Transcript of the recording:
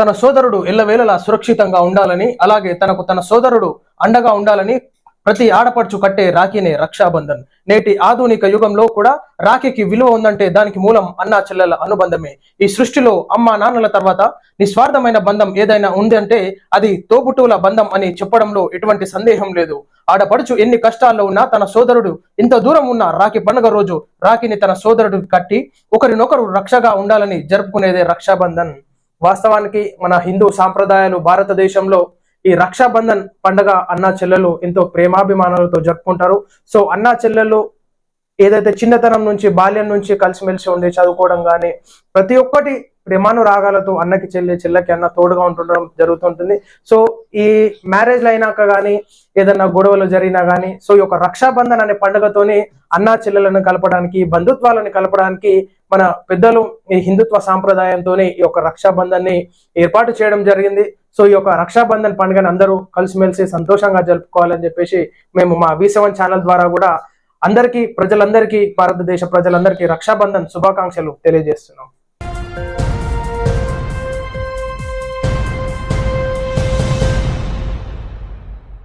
తన సోదరుడు ఎల్లవేళలా సురక్షితంగా ఉండాలని అలాగే తనకు తన సోదరుడు అండగా ఉండాలని ప్రతి ఆడపడుచు కట్టే రాఖీనే రక్షాబంధన్. నేటి ఆధునిక యుగంలో కూడా రాఖీకి విలువ ఉందంటే దానికి మూలం అన్నా చెల్లెల అనుబంధమే. ఈ సృష్టిలో అమ్మా నాన్నల తర్వాత నిస్వార్థమైన బంధం ఏదైనా ఉందంటే అది తోబుట్టువుల బంధం అని చెప్పడంలో ఎటువంటి సందేహం లేదు. ఆడపడుచు ఎన్ని కష్టాల్లో ఉన్నా తన సోదరుడు ఇంత దూరం ఉన్న రాఖీ పండుగ రోజు రాఖీని తన సోదరుడు కట్టి ఒకరినొకరు రక్షగా ఉండాలని జరుపుకునేదే రక్షాబంధన్. వాస్తవానికి మన హిందూ సాంప్రదాయాలు భారతదేశంలో ఈ రక్షాబంధన్ పండగ అన్నా చెల్లెలు ఎంతో ప్రేమాభిమానాలతో జరుపుకుంటారు. సో అన్నా చెల్లెలు ఏదైతే చిన్నతనం నుంచి బాల్యం నుంచి కలిసిమెలిసి ఉండి చదువుకోవడం కానీ ప్రతి ఒక్కటి ప్రేమానురాగాలతో అన్నకి చెల్లి చెల్లకి అన్న తోడుగా ఉంటుండడం జరుగుతుంటుంది. సో ఈ మ్యారేజ్లు అయినాక కానీ ఏదైనా గొడవలు జరిగినా కానీ సో ఈ యొక్క రక్షాబంధన్ అనే పండుగతోనే అన్నా చెల్లెలను కలపడానికి బంధుత్వాలను కలపడానికి మన పెద్దలు ఈ హిందుత్వ సాంప్రదాయంతోనే ఈ యొక్క రక్షాబంధన్ని ఏర్పాటు చేయడం జరిగింది. సో ఈ యొక్క రక్షాబంధన్ పండుగను అందరూ కలిసిమెలిసి సంతోషంగా జరుపుకోవాలని చెప్పేసి మేము మా వీసవన్ ఛానల్ ద్వారా కూడా అందరికీ ప్రజలందరికీ భారతదేశ ప్రజలందరికీ రక్షాబంధన్ శుభాకాంక్షలు తెలియజేస్తున్నాం.